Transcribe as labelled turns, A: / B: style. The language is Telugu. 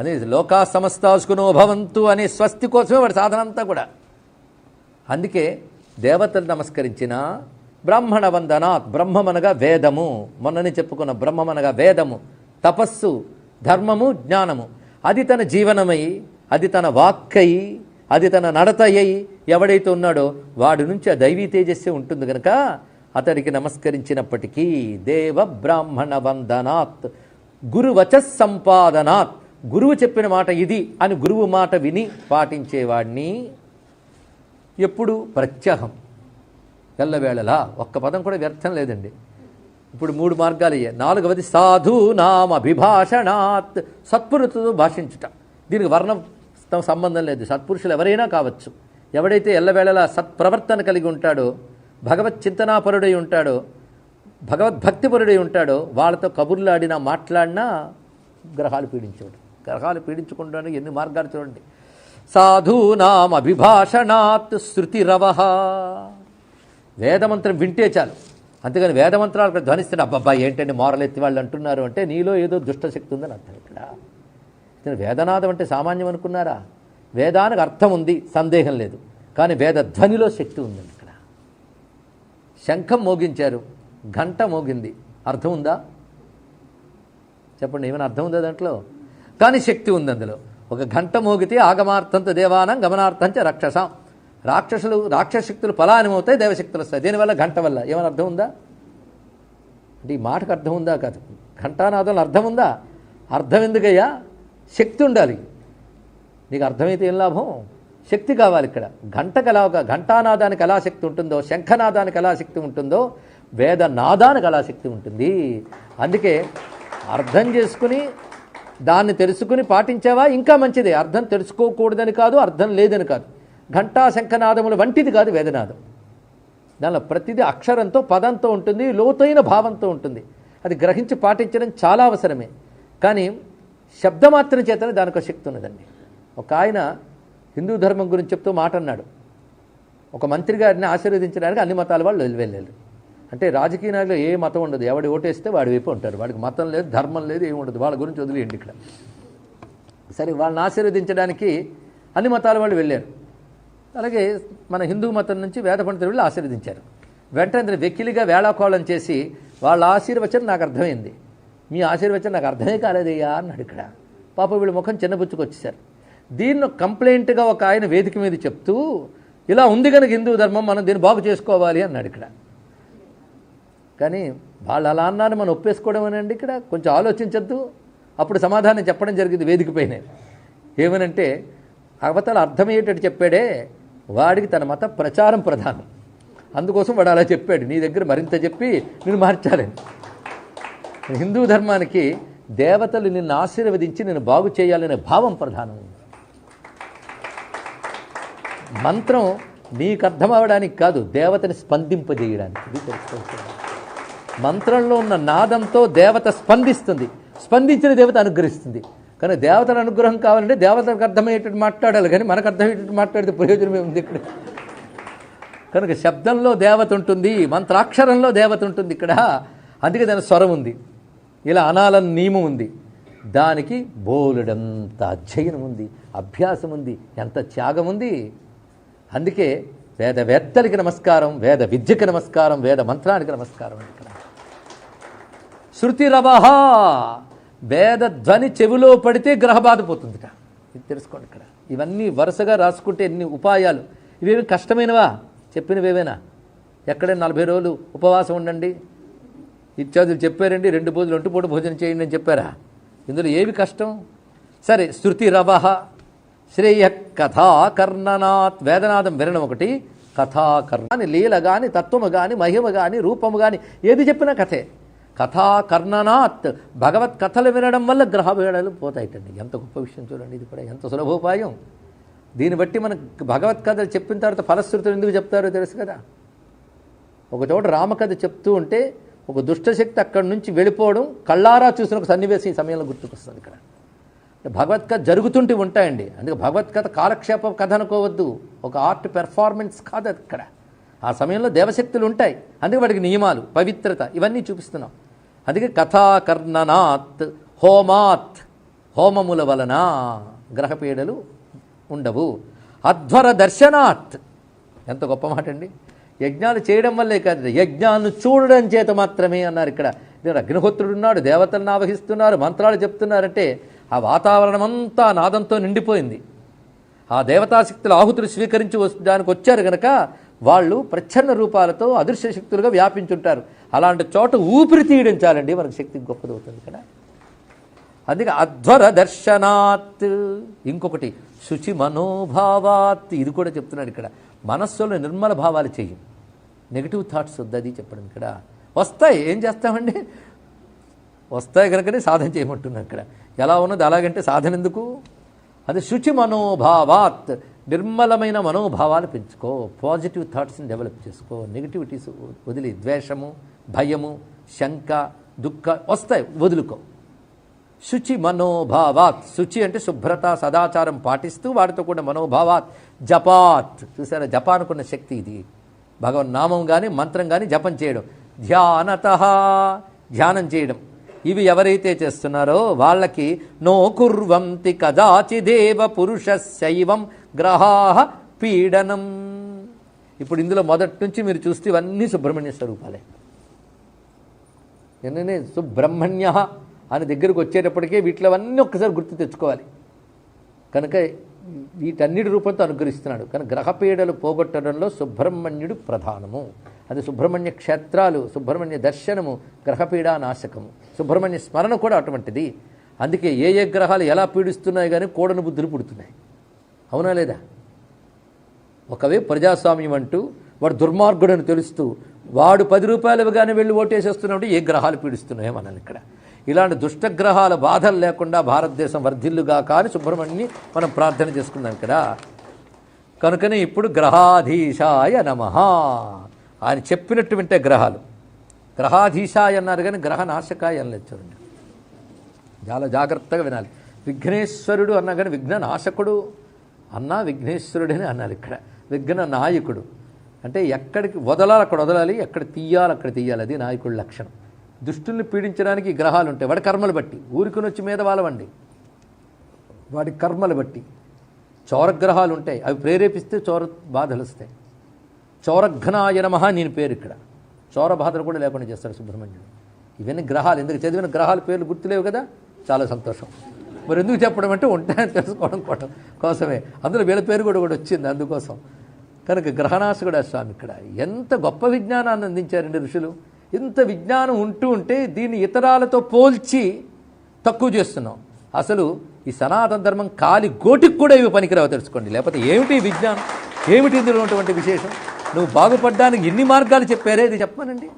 A: అదే లోకా సమస్తాసుకునో భవంతు అనే స్వస్తి కోసమే వాడి సాధన అంతా కూడా. అందుకే దేవతలు నమస్కరించిన బ్రాహ్మణ వందనాత్ బ్రహ్మమనగా వేదము. మొన్ననే చెప్పుకున్న బ్రహ్మమనగా వేదము. తపస్సు ధర్మము జ్ఞానము. అది తన జీవనమై అది తన వాక్కై అది తన నడతయ్యి ఎవడైతే ఉన్నాడో వాడి నుంచి ఆ దైవీ తేజస్సే ఉంటుంది కనుక అతడికి నమస్కరించినప్పటికీ దేవ బ్రాహ్మణ వందనాత్ గురువచ సంపాదనాత్. గురువు చెప్పిన మాట ఇది అని గురువు మాట విని పాటించేవాడిని ఎప్పుడు? ప్రత్యహం. ఎల్లవేళలా ఒక్క పదం కూడా వ్యర్థం లేదండి. ఇప్పుడు మూడు మార్గాలు అయ్యాయి నాలుగవది సాధు నామ అభిభాషణాత్. సత్పురుషులతో భాషించుట. దీనికి వర్ణం సంబంధం లేదు. సత్పురుషులు ఎవరైనా కావచ్చు. ఎవడైతే ఎల్లవేళలా సత్ప్రవర్తన కలిగి ఉంటాడో భగవత్ చింతనాపరుడై ఉంటాడో భగవద్భక్తిపరుడై ఉంటాడో వాళ్ళతో కబుర్లాడినా మాట్లాడినా గ్రహాలు పీడించేవాడు. గ్రహాలు పీడించకుండా ఎన్ని మార్గాలు చూడండి. సాధూనాం అభిభాషణాత్ శృతిరవ వేదమంత్రం వింటే చాలు. అంతేగాని వేదమంత్రాలు ఇక్కడ ధ్వనిస్తే అబ్బాబ్బా ఏంటండి మోరలెత్తి వాళ్ళు అంటున్నారు అంటే నీలో ఏదో దుష్టశక్తి ఉందని అర్థం ఇక్కడ. ఇతను వేదనాదం అంటే సామాన్యం అనుకున్నారా? వేదానికి అర్థం ఉంది సందేహం లేదు. కానీ వేద ధ్వనిలో శక్తి ఉందండి ఇక్కడ. శంఖం మోగించారు గంట మోగింది. అర్థం ఉందా? చెప్పండి ఏమైనా అర్థం ఉందా దాంట్లో? కానీ శక్తి ఉంది అందులో. ఒక గంట మోగితే ఆగమార్థంతో దేవానం గమనార్థంచ రాక్షసం. రాక్షసులు రాక్షశక్తులు శక్తులు దేవశక్తులు వస్తాయి. దీనివల్ల గంట వల్ల ఏమైనా అర్థం ఉందా? అంటే ఈ మాటకు అర్థం ఉందా కాదు. ఘంటానాదంలో అర్థం ఉందా? అర్థం ఎందుకయ్యా? శక్తి ఉండాలి. నీకు అర్థమైతే ఏం లాభం? శక్తి కావాలి ఇక్కడ. గంటకు ఎలా ఒక ఘంటానాదానికి ఎలా శక్తి ఉంటుందో శంఖనాదానికి ఎలా శక్తి ఉంటుందో వేదనాదానికి ఎలా శక్తి ఉంటుంది. అందుకే అర్థం చేసుకుని దాన్ని తెలుసుకుని పాటించావా? ఇంకా మంచిది. అర్థం తెలుసుకోకూడదని కాదు అర్థం లేదని కాదు. ఘంటా శంఖనాదముల వంటిది కాదు వేదనాదం. దానిలో ప్రతిదీ అక్షరంతో పదంతో ఉంటుంది లోతైన భావంతో ఉంటుంది. అది గ్రహించి పాటించడం చాలా అవసరమే. కానీ శబ్దమాత్రం చేతనే దానికి శక్తి ఉన్నదండి. ఒక ఆయన హిందూ ధర్మం గురించి చెప్తూ మాట అన్నాడు ఒక మంత్రి గారిని ఆశీర్వదించడానికి అన్ని మతాల వాళ్ళు వెళ్ళారు అంటే రాజకీయ నాయకులు ఏ మతం ఉండదు. ఎవడి ఓటేస్తే వాడి వైపు ఉంటారు. వాడికి మతం లేదు ధర్మం లేదు ఏమి ఉండదు. వాళ్ళ గురించి వదిలేయండి ఇక్కడ. సరే వాళ్ళని ఆశీర్వదించడానికి అన్ని మతాల వాళ్ళు వెళ్ళారు. అలాగే మన హిందూ మతం నుంచి వేద పండితులు వెళ్ళి ఆశీర్వదించారు. వెంటనే వెక్కిలిగా వేళాకోళం చేసి వాళ్ళ ఆశీర్వచనం నాకు అర్థమైంది. మీ ఆశీర్వచనం నాకు అర్థమే కాలేదయ్యా అన్నాడు ఇక్కడ. పాప వీళ్ళ ముఖం చిన్నబుచ్చుకొచ్చేసారు దీన్ని కంప్లైంట్గా ఒక ఆయన వేదిక మీద చెప్తూ ఇలా ఉంది కనుక హిందూ ధర్మం మనం దీన్ని బాగు చేసుకోవాలి అన్నాడు ఇక్కడ. కానీ వాళ్ళు అలా అన్నారని మనం ఒప్పేసుకోవడం అనండి ఇక్కడ. కొంచెం ఆలోచించద్దు. అప్పుడు సమాధానం చెప్పడం జరిగింది వేదిక పైన. ఏమనంటే అవతల అర్థమయ్యేటట్టు చెప్పాడే వాడికి తన మత ప్రచారం ప్రధానం. అందుకోసం వాడు అలా చెప్పాడు. నీ దగ్గర మరింత చెప్పి నేను మార్చాలని. హిందూ ధర్మానికి దేవతలు నిన్ను ఆశీర్వదించి నేను బాగు చేయాలనే భావం ప్రధానం. మంత్రం నీకు అర్థం అవడానికి కాదు దేవతని స్పందింపజేయడానికి. ఇది మంత్రంలో ఉన్న నాదంతో దేవత స్పందిస్తుంది. స్పందించిన దేవత అనుగ్రహిస్తుంది. కానీ దేవతల అనుగ్రహం కావాలంటే దేవతలకు అర్థమయ్యేటట్టు మాట్లాడాలి. కానీ మనకు అర్థమయ్యేటట్టు మాట్లాడితే ప్రయోజనం ఏముంది ఇక్కడ? కనుక శబ్దంలో దేవత ఉంటుంది మంత్రాక్షరంలో దేవత ఉంటుంది ఇక్కడ. అందుకే దాని స్వరం ఉంది. ఇలా అనాలని నియమం ఉంది. దానికి బోలెడంత అధ్యయనం ఉంది. అభ్యాసం ఉంది. ఎంత త్యాగం ఉంది. అందుకే వేదవేత్తలకి నమస్కారం వేద విద్యకి నమస్కారం వేద మంత్రానికి నమస్కారం ఇక్కడ. శృతిరవహ వేద ధ్వని చెవిలో పడితే గ్రహబాధ పోతుందిట ఇది తెలుసుకోండి ఇక్కడ. ఇవన్నీ వరుసగా రాసుకుంటే ఎన్ని ఉపాయాలు. ఇవేమి కష్టమైనవా? చెప్పినవేవేనా? ఎక్కడే నలభై రోజులు ఉపవాసం ఉండండి. ఇత్యాదులు చెప్పారండి రెండు రోజులు ఒంటిపూట భోజనం చేయండి అని చెప్పారా? ఇందులో ఏవి కష్టం? సరే శృతి రవహ! శ్రేయ కథాకర్ణనాత్ వేదనాదం వినడం ఒకటి. కథాకర్ణ లీల గాని తత్వము గాని మహిమ గాని రూపము గాని ఏది చెప్పినా కథే. కథాకర్ణనాత్ భగవత్ కథలు వినడం వల్ల గ్రహ వేళలు పోతాయిటండి. ఎంత గొప్ప విషయం చూడండి. ఇది కూడా ఎంత సులభోపాయం. దీన్ని బట్టి మనకు భగవత్ కథలు చెప్పిన తర్వాత ఫలశ్రుతులు ఎందుకు చెప్తారో తెలుసు కదా. ఒక చోట రామకథ చెప్తూ ఉంటే ఒక దుష్టశక్తి అక్కడి నుంచి వెళ్ళిపోవడం కళ్ళారా చూసిన ఒక సన్నివేశం ఈ సమయంలో గుర్తుకొస్తుంది ఇక్కడ. భగవత్కథ జరుగుతుంటే ఉంటాయండి. అందుకే భగవత్కథ కాలక్షేప కథ అనుకోవద్దు. ఒక ఆర్ట్ పెర్ఫార్మెన్స్ కాదు అది ఇక్కడ. ఆ సమయంలో దేవశక్తులు ఉంటాయి. అందుకే వాటికి నియమాలు పవిత్రత ఇవన్నీ చూపిస్తున్నాం. అందుకే కథాకర్ణనాత్ హోమాత్ హోమముల వలన గ్రహపీడలు ఉండవు. అధ్వర దర్శనాత్. ఎంత గొప్ప మాట అండి. యజ్ఞాలు చేయడం వల్లే కాదు. యజ్ఞాలను చూడడం చేత మాత్రమే అన్నారు ఇక్కడ. నేను అగ్నిహోత్రుడు ఉన్నాడు దేవతలను ఆవహిస్తున్నారు మంత్రాలు చెప్తున్నారంటే ఆ వాతావరణం అంతా నాదంతో నిండిపోయింది. ఆ దేవతాశక్తులు ఆహుతులు స్వీకరించి వస్తు దానికి వచ్చారు గనక వాళ్ళు ప్రచ్ఛన్న రూపాలతో అదృశ్య శక్తులుగా వ్యాపించుంటారు. అలాంటి చోట ఊపిరి తీయడించాలండి మనకు శక్తి గొప్పదవుతుంది ఇక్కడ అందుకే అధ్వర దర్శనాత్ ఇంకొకటి శుచి మనోభావాత్ ఇది కూడా చెప్తున్నాడు ఇక్కడ. మనస్సులో నిర్మల భావాలు చెయ్యి నెగిటివ్ థాట్స్ వద్దు అది చెప్పడం ఇక్కడ. వస్తాయి ఏం చేస్తామండి? వస్తాయి కనుకనే సాధన చేయమంటున్నాం ఇక్కడ. ఎలా ఉన్నది? అలాగంటే సాధన ఎందుకు అది శుచి మనోభావాత్. నిర్మలమైన మనోభావాలు పెంచుకో. పాజిటివ్ థాట్స్ని డెవలప్ చేసుకో. నెగిటివిటీస్ వదిలి ద్వేషము భయము శంక దుఃఖ వస్తాయి. వదులుకో. శుచి మనోభావాత్. శుచి అంటే శుభ్రత సదాచారం పాటిస్తూ వాటితో కూడా మనోభావాత్. జపాత్. చూసారా? జపానుకున్న శక్తి ఇది. భగవన్ నామం కానీ మంత్రం కానీ జపం చేయడం. ధ్యానత. ధ్యానం చేయడం. ఇవి ఎవరైతే చేస్తున్నారో వాళ్ళకి నో కుర్వంతి కదాచిదేవ పురుష శైవం గ్రహా పీడనం. ఇప్పుడు ఇందులో మొదటి నుంచి మీరు చూస్తే ఇవన్నీ సుబ్రహ్మణ్య స్వరూపాలే. ఎన్ననే సుబ్రహ్మణ్య అని దగ్గరకు వచ్చేటప్పటికే వీటిలో అన్నీ ఒక్కసారి గుర్తు తెచ్చుకోవాలి. కనుక వీటన్నిటి రూపంతో అనుగ్రహిస్తున్నాడు. కనుక గ్రహపీడలు పోగొట్టడంలో సుబ్రహ్మణ్యుడు ప్రధానము. అది సుబ్రహ్మణ్య క్షేత్రాలు సుబ్రహ్మణ్య దర్శనము గ్రహపీడా నాశకము. సుబ్రహ్మణ్య స్మరణ కూడా అటువంటిది. అందుకే ఏ ఏ గ్రహాలు ఎలా పీడిస్తున్నాయి కానీ కోడను బుద్ధులు పుడుతున్నాయి. అవునా లేదా? ఒకవే ప్రజాస్వామ్యం అంటూ వాడు దుర్మార్గుడని తెలుస్తూ వాడు పది రూపాయలు ఇవ్వగానే వెళ్ళి ఓటేసేస్తున్నాడు ఏ గ్రహాలు పీడిస్తున్నాయో మనల్ని ఇక్కడ. ఇలాంటి దుష్టగ్రహాల బాధలు లేకుండా భారతదేశం వర్ధిల్లుగా కానీ సుబ్రహ్మణ్యని మనం ప్రార్థన చేసుకుందాం ఇక్కడ. కనుకనే ఇప్పుడు గ్రహాధీశాయ నమ. ఆయన చెప్పినట్టు వింటే గ్రహాలు. గ్రహాధీశాయ అన్నారు కానీ గ్రహ నాశకాయ అనలేదు చూడండి. చాలా జాగ్రత్తగా వినాలి. విఘ్నేశ్వరుడు అన్నా కానీ విఘ్న నాశకుడు అన్నా విఘ్నేశ్వరుడని అన్నారు ఇక్కడ. విఘ్న నాయకుడు అంటే ఎక్కడికి వదలాలి అక్కడ వదలాలి ఎక్కడ తీయాలి అక్కడ తీయాలి. అది నాయకుడి లక్షణం. దుష్టుల్ని పీడించడానికి గ్రహాలు ఉంటాయి. వాడి కర్మలు బట్టి. ఊరికొని వచ్చి మీద వాళ్ళవండి వాడి కర్మలు బట్టి. చౌరగ్రహాలు ఉంటాయి. అవి ప్రేరేపిస్తే చౌర బాధలు వస్తాయి. చౌరఘ్నాయ నమ నేను పేరు ఇక్కడ. చౌర కూడా లేకుండా చేస్తాడు సుబ్రహ్మణ్యుడు. ఇవన్నీ గ్రహాలు ఎందుకు చదివిన గ్రహాల పేర్లు గుర్తులేవు కదా? చాలా సంతోషం. మరి ఎందుకు చెప్పడం అంటే ఉంటాయని తెలుసుకోవడం కోవడం కోసమే. అందులో వీళ్ళ పేరు కూడా కూడా వచ్చింది అందుకోసం. కనుక గ్రహణాసుడు స్వామి ఇక్కడ. ఎంత గొప్ప విజ్ఞానాన్ని అందించారండి ఋషులు. ఇంత విజ్ఞానం ఉంటూ ఉంటే దీన్ని ఇతరాలతో పోల్చి తక్కువ చేస్తున్నాం. అసలు ఈ సనాతన ధర్మం కాలి గోటికి కూడా ఇవి పనికిరావు తెలుసుకోండి. లేకపోతే ఏమిటి విజ్ఞానం? ఏమిటి ఇందులో ఉన్నటువంటి విశేషం? నువ్వు బాగుపడ్డానికి ఎన్ని మార్గాలు చెప్పారే ఇది చెప్పమనండి.